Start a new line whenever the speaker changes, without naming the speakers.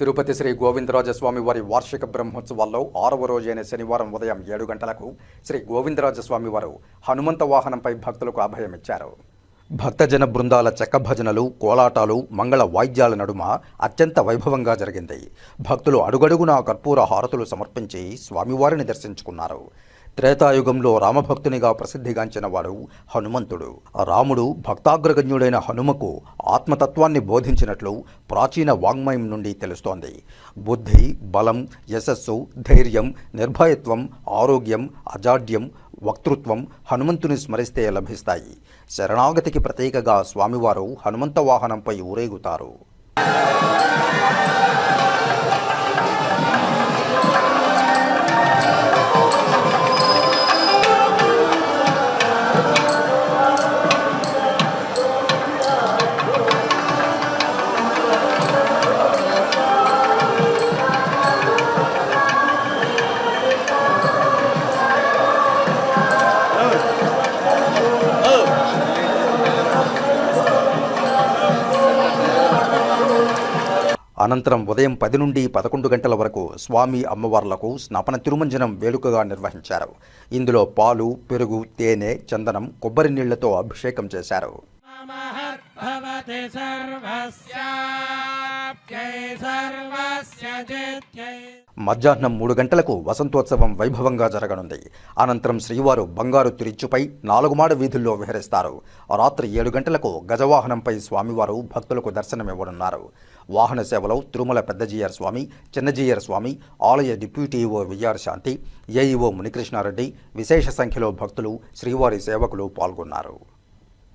తిరుపతి శ్రీ గోవిందరాజస్వామి వారి వార్షిక బ్రహ్మోత్సవాల్లో ఆరవ రోజైన శనివారం ఉదయం ఏడు గంటలకు శ్రీ గోవిందరాజస్వామి వారు హనుమంత వాహనంపై భక్తులకు అభయమిచ్చారు. భక్తజన బృందాల చెక్క భజనలు కోలాటాలు మంగళ వాయిద్యాల నడుమ అత్యంత వైభవంగా జరిగింది. భక్తులు అడుగడుగునా కర్పూర హారతులు సమర్పించి స్వామివారిని దర్శించుకున్నారు. త్రేతాయుగంలో రామభక్తునిగా ప్రసిద్ధిగాంచిన వాడు హనుమంతుడు. రాముడు భక్తాగ్రగణ్యుడైన హనుమకు ఆత్మతత్వాన్ని బోధించినట్లు ప్రాచీన వాంగ్మయం నుండి తెలుస్తోంది. బుద్ధి బలం యశస్సు ధైర్యం నిర్భయత్వం ఆరోగ్యం అజాడ్యం వక్తృత్వం హనుమంతుని స్మరిస్తే లభిస్తాయి. శరణాగతికి ప్రతీకగా స్వామివారు హనుమంత వాహనంపై ఊరేగుతారు. అనంతరం ఉదయం పది నుండి పదకొండు గంటల వరకు స్వామి అమ్మవార్లకు స్నాపన తిరుమంజనం వేడుకగా నిర్వహించారు. ఇందులో పాలు పెరుగు తేనె చందనం కొబ్బరి నీళ్ళతో అభిషేకం చేశారు.
సర్వ
మధ్యాహ్నం మూడు గంటలకు వసంతోత్సవం వైభవంగా జరగనుంది. అనంతరం శ్రీవారు బంగారు తిరిచ్చుపై నాలుగు మాడ వీధుల్లో విహరిస్తారు. రాత్రి ఏడు గంటలకు గజవాహనంపై స్వామివారు భక్తులకు దర్శనమివ్వనున్నారు. వాహన సేవలో తిరుమల పెద్దజీయర్ స్వామి చిన్నజీయర్ స్వామి ఆలయ deputy EO V R Shanthi AEO Munikrishnareddy విశేష సంఖ్యలో భక్తులు శ్రీవారి సేవకులు పాల్గొన్నారు.